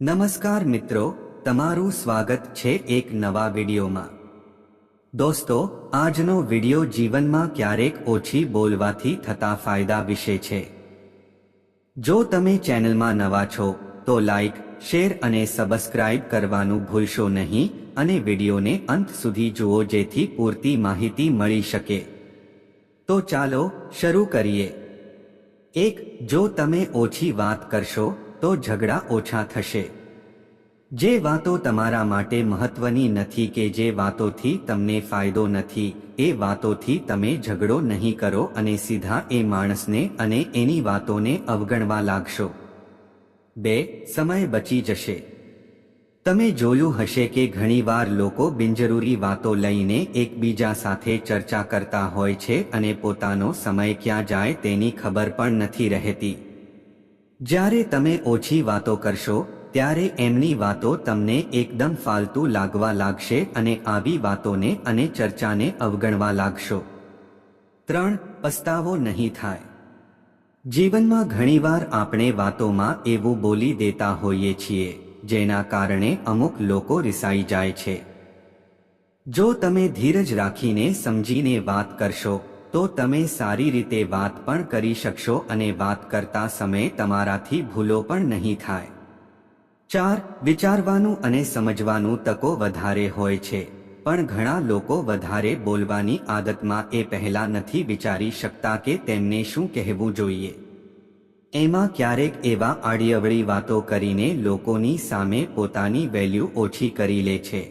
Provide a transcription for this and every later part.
નમસ્કાર મિત્રો, તમારું સ્વાગત છે એક નવા વિડીયોમાં. દોસ્તો, આજનો વીડિયો જીવનમાં ક્યારેક ઓછી બોલવાથી થતા ફાયદા વિશે છે. જો તમે ચેનલમાં નવા છો, તો લાઈક, શેર અને સબસ્ક્રાઇબ કરવાનું ભૂલશો નહીં અને વિડીયોને અંત સુધી જુઓ જેથી પૂરતી માહિતી મળી શકે. તો ચાલો શરૂ કરીએ. એક, જો તમે ઓછી વાત કરશો તો ઝઘડા ઓછા થશે. જે વાતો તમારા માટે મહત્વની નથી કે જે વાતોથી તમને ફાયદો નથી, એ વાતોથી તમે ઝઘડો નહીં કરો અને સીધા એ માણસને અને એની વાતોને અવગણવા લાગશો. બે, સમય બચી જશે. તમે જોયું હશે કે ઘણીવાર લોકો બિનજરૂરી વાતો લઈને એકબીજા સાથે ચર્ચા કરતા હોય છે અને પોતાનો સમય ક્યાં જાય તેની ખબર પણ નથી રહેતી. જ્યારે તમે ઓછી વાતો કરશો, ત્યારે એમની વાતો તમને એકદમ ફાલતુ લાગવા લાગશે અને આવી વાતોને અને ચર્ચાને અવગણવા લાગશો. ત્રણ, પસ્તાવો નહીં થાય. જીવનમાં ઘણીવાર આપણે વાતોમાં એવું બોલી દેતા હોઈએ છીએ, જેના કારણે અમુક લોકો રિસાઈ જાય છે. જો તમે ધીરજ રાખીને સમજીને વાત કરશો તો તમે સારી રીતે વાત પણ કરી શકશો અને વાત કરતા સમયે તમારાથી ભૂલો પણ નહીં થાય. ચાર, વિચારવાનું અને સમજવાનું તકો વધારે હોય છે, પણ ઘણા લોકો વધારે બોલવાની આદતમાં એ પહેલા નથી વિચારી શકતા કે તેમને શું કહેવું જોઈએ. એમાં ક્યારેક એવા આડીઅવળી વાતો કરીને લોકોની સામે પોતાની વેલ્યુ ઓછી કરી લે છે.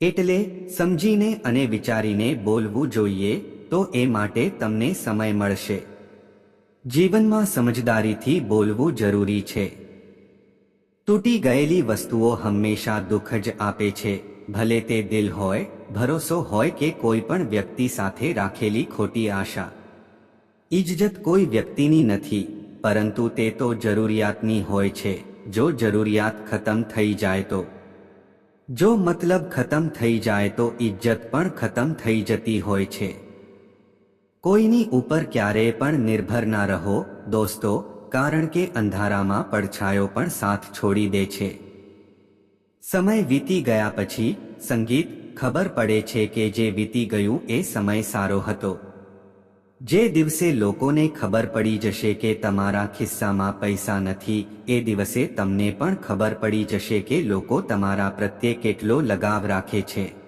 એટલે સમજીને અને વિચારીને બોલવું જોઈએ તો એ માટે તમને સમય મળશે. જીવનમાં સમજદારીથી બોલવું જરૂરી છે. તૂટી ગયેલી વસ્તુઓ હંમેશા દુઃખ જ આપે છે. ભલે તે દિલ હોય, ભરોસો હોય કે કોઈ પણ વ્યક્તિ સાથે રાખેલી ખોટી આશા. ઇજ્જત કોઈ વ્યક્તિની નથી, પરંતુ તે તો જરૂરિયાતની હોય છે. જો જરૂરિયાત ખતમ થઈ જાય તો. જો મતલબ ખતમ થઈ જાય તો ઇજ્જત પણ ખતમ થઈ જતી હોય છે. કોઈની ઉપર ક્યારેય પણ નિર્ભર ના રહો, દોસ્તો, કારણ કે અંધારામાં પડછાયો પણ સાથ છોડી દે છે. સમય વીતી ગયા પછી, સંગીત, ખબર પડે છે કે જે વીતી ગયું એ સમય સારો હતો. જે દિવસે લોકોને ખબર પડી જશે કે તમારા ખિસ્સામાં પૈસા નથી, એ દિવસે તમને પણ ખબર પડી જશે કે લોકો તમારા પ્રત્યે કેટલો લગાવ રાખે છે.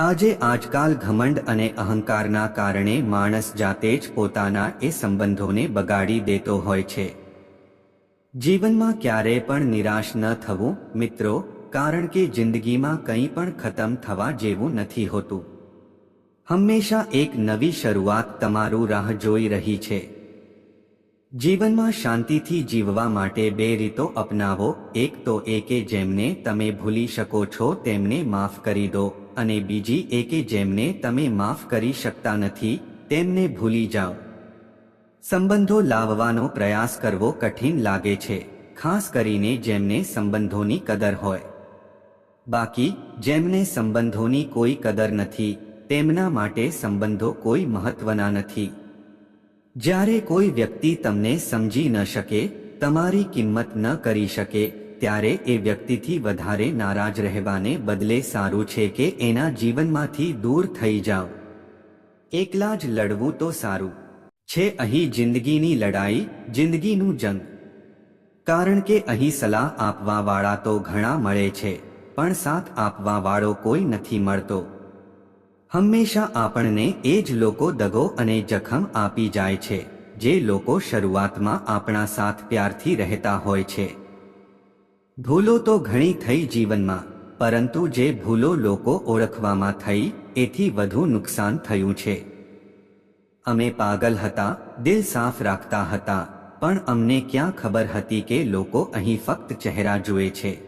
આજે આજકાલ ઘમંડ અને અહંકારના કારણે માણસ જાતે જ પોતાના એ સંબંધોને બગાડી દેતો હોય છે. જીવનમાં ક્યારેય પણ નિરાશ ન થવું, મિત્રો, કારણ કે જિંદગીમાં કંઈ પણ ખતમ થવા જેવું નથી હોતું. હંમેશા એક નવી શરૂઆત તમારું રાહ જોઈ રહી છે. જીવનમાં શાંતિથી જીવવા માટે બે રીતો અપનાવો, એક તો એ કે જેમને તમે ભૂલી શકો છો તેમને માફ કરી દો. અને બીજી એ કે જેમને તમે માફ કરી શકતા નથી, તેમને ભૂલી જાઓ. સંબંધો લાવવાનો પ્રયાસ કરવો કઠિન લાગે છે, ખાસ કરીને જેમને સંબંધોની કદર હોય. બાકી, જેમને સંબંધોની કોઈ કદર નથી, તેમના માટે સંબંધો કોઈ મહત્વના નથી. જ્યારે કોઈ વ્યક્તિ તમને સમજી ન શકે, તમારી કિંમત ન કરી શકે ત્યારે એ વ્યક્તિથી વધારે નારાજ રહેવાને બદલે સારું છે કે એના જીવનમાંથી દૂર થઈ જાઓ એકલા જ લડવું તો સારું. છે અહીં જિંદગીની લડાઈ, જિંદગીનું જંગ. કારણ કે અહીં સલાહ આપવા વાળા તો ઘણા મળે છે, પણ સાથ આપવા વાળો કોઈ નથી મળતો. હંમેશા આપણને એ જ લોકો દગો અને જખમ આપી જાય છે, જે લોકો શરૂઆતમાં આપણા સાથ પ્યારથી રહેતા હોય છે. ભૂલો તો ઘણી થઈ જીવનમાં, પરંતુ જે ભૂલો લોકો ઓળખવામાં થઈ, એથી વધુ નુકસાન થયું છે. અમે પાગલ હતા, દિલ સાફ રાખતા હતા, પણ અમને ક્યાં ખબર હતી કે લોકો અહીં ફક્ત ચહેરા જુએ છે.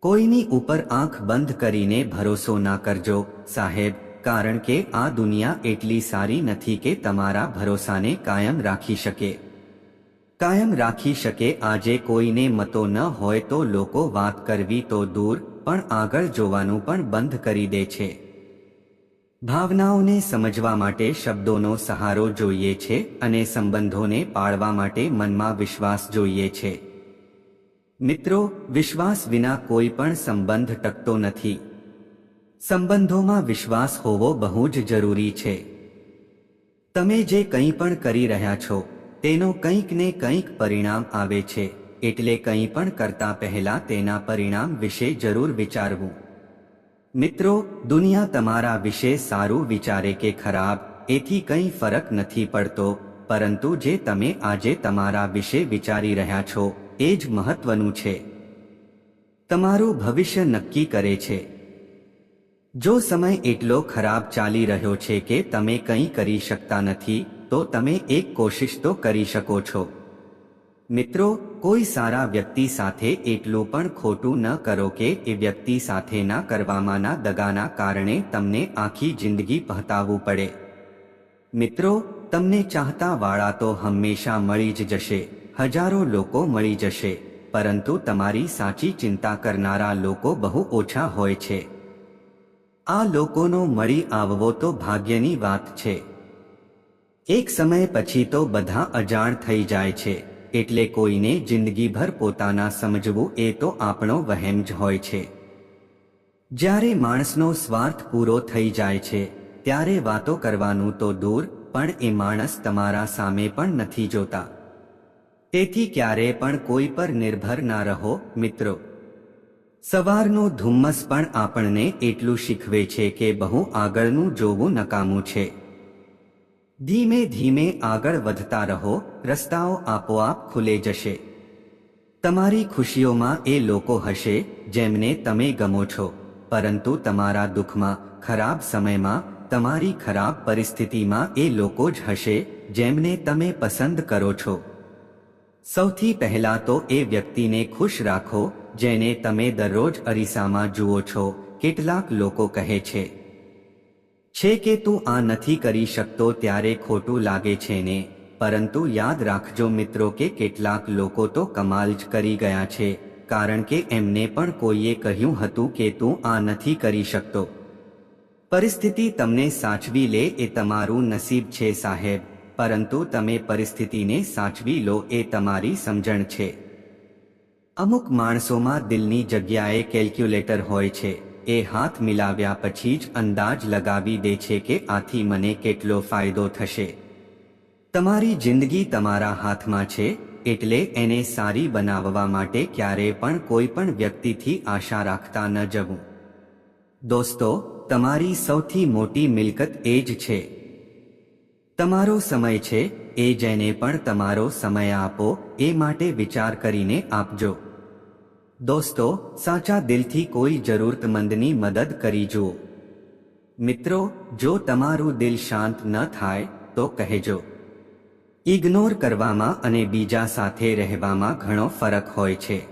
કોઈની ઉપર આંખ બંધ કરીને ભરોસો ના કરજો, સાહેબ, કારણ કે આ દુનિયા એટલી સારી નથી કે તમારા ભરોસાને કાયમ રાખી શકે. કાયમ રાખી શકે આજે કોઈને મતો ન હોય તો લોકો વાત કરવી તો દૂર, પણ આગળ જોવાનું પણ બંધ કરી દે છે. ભાવનાઓને સમજવા માટે શબ્દોનો સહારો જોઈએ છે અને સંબંધોને પાળવા માટે મનમાં વિશ્વાસ જોઈએ છે. મિત્રો, વિશ્વાસ વિના કોઈ પણ સંબંધ ટકતો નથી. સંબંધોમાં વિશ્વાસ હોવો બહુ જ જરૂરી છે. તમે જે કંઈ પણ કરી રહ્યા છો તેનો કંઈક ને કંઈક પરિણામ આવે છે, એટલે કંઈ પણ કરતા પહેલા તેના પરિણામ વિશે જરૂર વિચારવું. મિત્રો, દુનિયા તમારા વિશે સારું વિચારે કે ખરાબ, એથી કંઈ ફરક નથી પડતો, પરંતુ જે તમે આજે તમારા વિશે વિચારી રહ્યા છો, એ જ મહત્વનું છે. તમારું ભવિષ્ય નક્કી કરે છે. જો સમય એટલો ખરાબ ચાલી રહ્યો છે કે તમે કંઈ કરી શકતા નથી તો તમે એક કોશિશ તો કરી શકો છો. મિત્રો, કોઈ સારા વ્યક્તિ સાથે એટલું પણ ખોટું ન કરો કે એ વ્યક્તિ સાથેના કરવામાંના દગાના કારણે તમને આખી જિંદગી પહતાવવું પડે. મિત્રો, તમને ચાહતા વાળા તો હંમેશા મળી જ જશે, હજારો લોકો મળી જશે, પરંતુ તમારી સાચી ચિંતા કરનારા લોકો બહુ ઓછા હોય છે. આ લોકોનો મળી આવવો તો ભાગ્યની વાત છે. એક સમય પછી તો બધા અજાણ થઈ જાય છે, એટલે કોઈને જિંદગીભર પોતાના સમજવું એ તો આપણો વહેમ જ હોય છે. જ્યારે માણસનો સ્વાર્થ પૂરો થઈ જાય છે, ત્યારે વાતો કરવાનું તો દૂર, પણ એ માણસ તમારા સામે પણ નથી જોતા. તેથી ક્યારે પણ કોઈ પર નિર્ભર ના રહો, મિત્રો. સવારનો ધુમ્મસ પણ આપણને એટલું શીખવે છે કે બહુ આગળનું જોવું નકામું છે. ધીમે ધીમે આગળ વધતા રહો, રસ્તાઓ આપોઆપ ખુલે જશે. તમારી ખુશીઓમાં એ લોકો હશે, જેમને તમે ગમો છો. પરંતુ તમારા દુઃખમાં, ખરાબ સમયમાં, તમારી ખરાબ પરિસ્થિતિમાં એ લોકો જ હશે, જેમને તમે પસંદ કરો છો. સૌથી પહેલા તો એ વ્યક્તિને ખુશ રાખો, જેને તમે દરરોજ અરીસામાં જુઓ છો, કેટલાક લોકો કહે છે. છે કે તું આ નથી કરી શકતો ત્યારે ખોટું લાગે છે ને, પરંતુ યાદ રાખજો મિત્રો કે કેટલાક લોકો તો કમાલ જ કરી ગયા છે, કારણ કે એમને પણ કોઈએ કહ્યું હતું કે તું આ નથી કરી શકતો. પરિસ્થિતિ તમને સાચવી લે એ તમારું નસીબ છે સાહેબ, પરંતુ તમે પરિસ્થિતિને સાચવી લો એ તમારી સમજણ છે. અમુક માણસોમાં દિલની જગ્યાએ કેલ્ક્યુલેટર હોય છે. એ હાથ મિલાવ્યા પછી જ અંદાજ લગાવી દે છે કે આથી મને કેટલો ફાયદો થશે. તમારી જિંદગી તમારા હાથમાં છે, એટલે એને સારી બનાવવા માટે ક્યારે પણ કોઈ પણ વ્યક્તિથી આશા રાખતા ન જવું. દોસ્તો, તમારી સૌથી મોટી મિલકત એ જ છે. તમારો સમય છે, એ જેને પણ તમારો સમય આપો, એ માટે વિચાર કરીને આપજો. દોસ્તો, સાચા દિલથી કોઈ જરૂરતમંદની મદદ કરી જુઓ. મિત્રો, જો તમારું દિલ શાંત ન થાય, તો કહેજો. ઇગ્નોર કરવામાં અને બીજા સાથે રહેવામાં ઘણો ફરક હોય છે.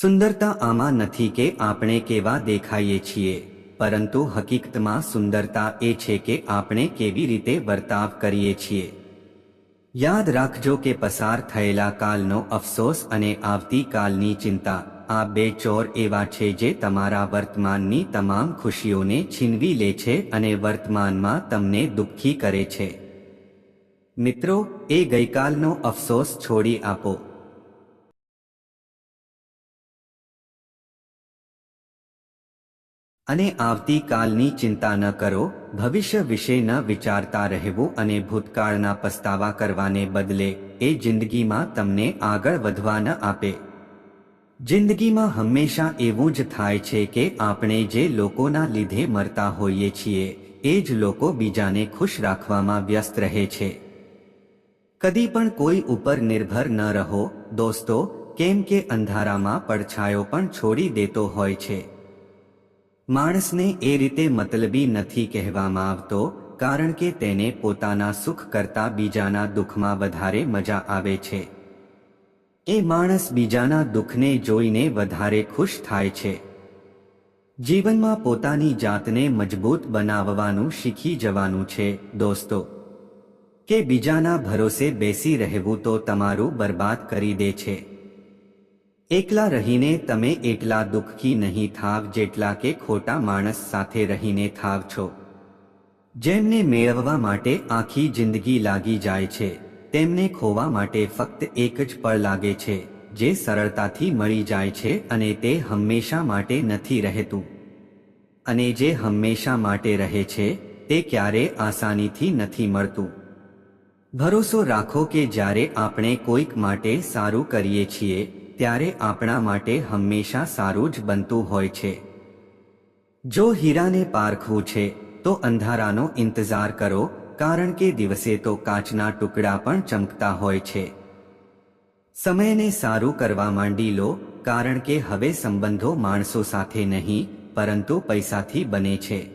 સુંદરતા આમાં નથી કે આપણે કેવા દેખાઈએ છીએ, પરંતુ હકીકતમાં સુંદરતા એ છે કે આપણે કેવી રીતે વર્તાવ કરીએ છીએ. યાદ રાખજો કે પસાર થયેલા કાલનો અફસોસ અને આવતીકાલની ચિંતા આ બે ચોર એવા છે જે તમારા વર્તમાનની તમામ ખુશીઓને છીનવી લે છે અને વર્તમાનમાં તમને દુઃખી કરે છે. મિત્રો, એ ગઈકાલનો અફસોસ છોડી આપો. અને આવતીકાલની ચિંતા ન કરો, ભવિષ્ય વિશે ન વિચારતા રહેવું અને ભૂતકાળના પસ્તાવા કરવાને બદલે એ જિંદગીમાં તમને આગળ વધવા ન આપે. જિંદગીમાં હંમેશા એવું જ થાય છે કે આપણે જે લોકોના લીધે મરતા હોઈએ છીએ, એ જ લોકો બીજાને ખુશ રાખવામાં વ્યસ્ત રહે છે. કદી પણ કોઈ ઉપર નિર્ભર ન રહો, દોસ્તો, કેમ કે અંધારામાં પડછાયો પણ છોડી દેતો હોય છે. માણસને એ રીતે મતલબી નથી કહેવામાં આવતો, કારણ કે તેને પોતાના સુખ કરતા બીજાના દુઃખમાં વધારે મજા આવે છે. એ માણસ બીજાના દુઃખને જોઈને વધારે ખુશ થાય છે. જીવનમાં પોતાની જાતને મજબૂત બનાવવાનું શીખી જવાનું છે, દોસ્તો. કે બીજાના ભરોસે બેસી રહેવું તો તમારું બરબાદ કરી દે છે. એકલા રહીને તમે એટલા દુઃખી નહીં થાવ જેટલા કે ખોટા માણસ સાથે રહીને થાવ છો. જેમને મેળવવા માટે આખી જિંદગી લાગી જાય છે, તેમને ખોવા માટે ફક્ત એક જ પળ લાગે છે, જે સરળતાથી મળી જાય છે અને તે હંમેશા માટે નથી રહેતું. અને જે હંમેશા માટે રહે છે, તે ક્યારે આસાનીથી નથી મળતું. ભરોસો રાખો કે જ્યારે આપણે કોઈક માટે સારું કરીએ છીએ ત્યારે આપણા માટે હંમેશા સારું જ બનતું હોય છે. જો હીરાને પારખવું છે, તો અંધારાનો ઇંતજાર કરો, કારણ કે દિવસે તો કાચના ટુકડા પણ ચમકતા હોય છે. સમયને સારું કરવા માંડી લો, કારણ કે હવે સંબંધો માણસો સાથે નહીં, પરંતુ પૈસાથી બને છે.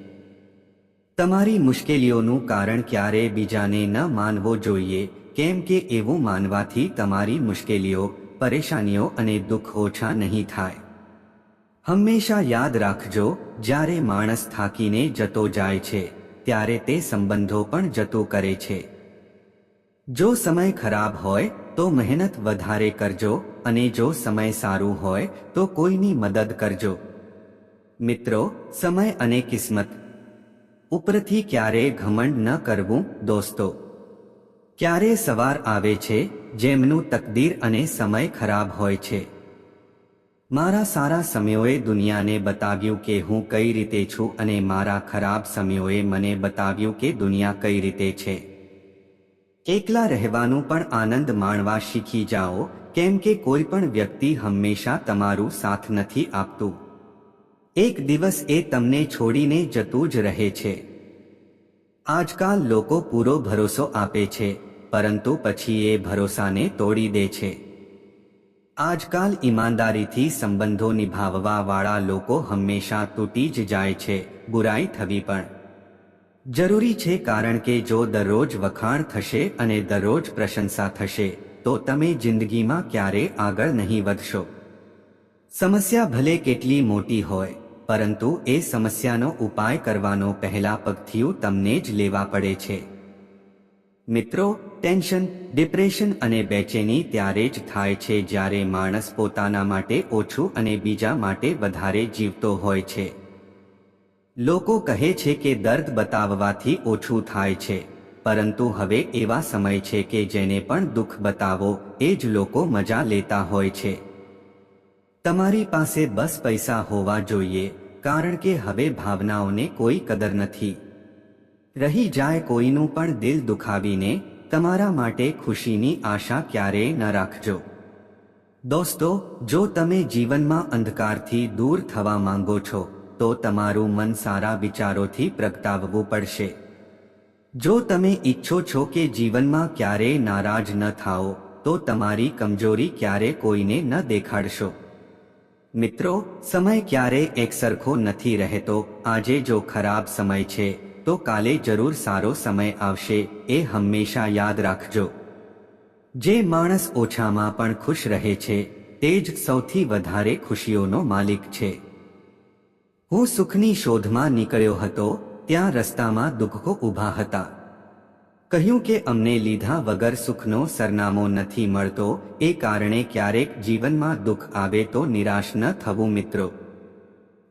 તમારી મુશ્કેલીઓનું કારણ ક્યારે બીજાને ન માનવો જોઈએ, કેમ કે એવું માનવાથી તમારી મુશ્કેલીઓ પરેશાનીઓ અને દુઃખ ઓછા નહીં થાય. હંમેશા યાદ રાખજો, જ્યારે માણસ થાકીને જતો જાય છે, ત્યારે તે સંબંધો પણ જતો કરે છે. જો સમય ખરાબ હોય, તો મહેનત વધારે કરજો, અને જો સમય સારું હોય, તો કોઈની મદદ કરજો. મિત્રો, સમય અને કિસ્મત. ઉપરથી ક્યારે ઘમંડ ન કરવું, દોસ્તો. ક્યારે સવાર આવે છે જેમનું તકદીર અને સમય ખરાબ હોય છે. મારા સારા સમયોએ દુનિયાને બતાવ્યું કે હું કઈ રીતે છું અને મારા ખરાબ સમયોએ મને બતાવ્યું કે દુનિયા કઈ રીતે છે. એકલા રહેવાનું પણ આનંદ માણવા શીખી જાઓ, કેમ કે કોઈ પણ વ્યક્તિ હંમેશા તમારું સાથ નથી આપતું. એક દિવસ એ તમને છોડીને જતું જ રહે છે. આજકાલ લોકો પૂરો ભરોસો આપે છે. પરંતુ પછી એ ભરોસાને તોડી દે છે. આજકાલ ઈમાનદારીથી સંબંધો નિભાવવા વાળા લોકો હંમેશા તૂટી જ જાય છે, બુરાઈ થવી પણ. જરૂરી છે કારણ કે જો દરરોજ વખાણ થશે અને દરરોજ પ્રશંસા થશે, તો તમે જિંદગીમાં ક્યારે આગળ નહીં વધશો. સમસ્યા ભલે કેટલી મોટી હોય, પરંતુ એ સમસ્યાનો ઉપાય કરવાનો પહેલા પગથિયું તમને જ લેવા પડે છે. મિત્રો ટેન્શન ડિપ્રેશન અને બેચેની ત્યારે જ થાય છે જ્યારે માણસ પોતાના માટે ઓછું અને બીજા માટે વધારે જીવતો હોય છે. લોકો કહે છે કે દર્દ બતાવવાથી ઓછું થાય છે, પરંતુ હવે એવા સમય છે કે જેને પણ દુઃખ બતાવો, એ જ લોકો મજા લેતા હોય છે. તમારી પાસે બસ પૈસા હોવા જોઈએ, કારણ કે હવે ભાવનાઓને કોઈ કદર નથી. રહી જાય કોઈનું પણ દિલ દુખાવીને, તમારા માટે ખુશીની આશા ક્યારેય ન રાખજો. દોસ્તો, જો તમે જીવનમાં અંધકારથી દૂર થવા માંગો છો, તો તમારું મન સારા વિચારોથી પ્રગટાવવું પડશે. જો તમે ઈચ્છો છો કે જીવનમાં ક્યારેય નારાજ ન થાઓ, તો તમારી કમજોરી ક્યારે કોઈને ન દેખાડશો. મિત્રો, સમય ક્યારે એકસરખો નથી રહેતો. આજે જો ખરાબ સમય છે તો કાલે જરૂર સારો સમય આવશે, એ હંમેશા યાદ રાખજો. જે માણસ ઓછામાં પણ ખુશ રહે છે, તે જ સૌથી વધારે ખુશીઓનો માલિક છે. હું સુખની શોધમાં નીકળ્યો હતો, ત્યાં રસ્તામાં દુઃખો ઊભા હતા. કહ્યું કે અમને લીધા વગર સુખનો સરનામો નથી મળતો, એ કારણે ક્યારેક જીવનમાં દુઃખ આવે તો નિરાશ ન થવું મિત્રો.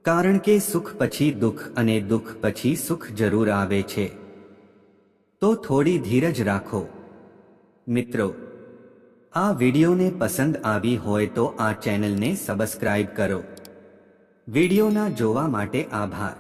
કારણ કે સુખ પછી દુઃખ અને દુઃખ પછી સુખ જરૂર આવે છે. તો થોડી ધીરજ રાખો. મિત્રો, આ વિડીયોને પસંદ આવી હોય તો આ ચેનલને સબસ્ક્રાઇબ કરો. વિડીયોના જોવા માટે આભાર.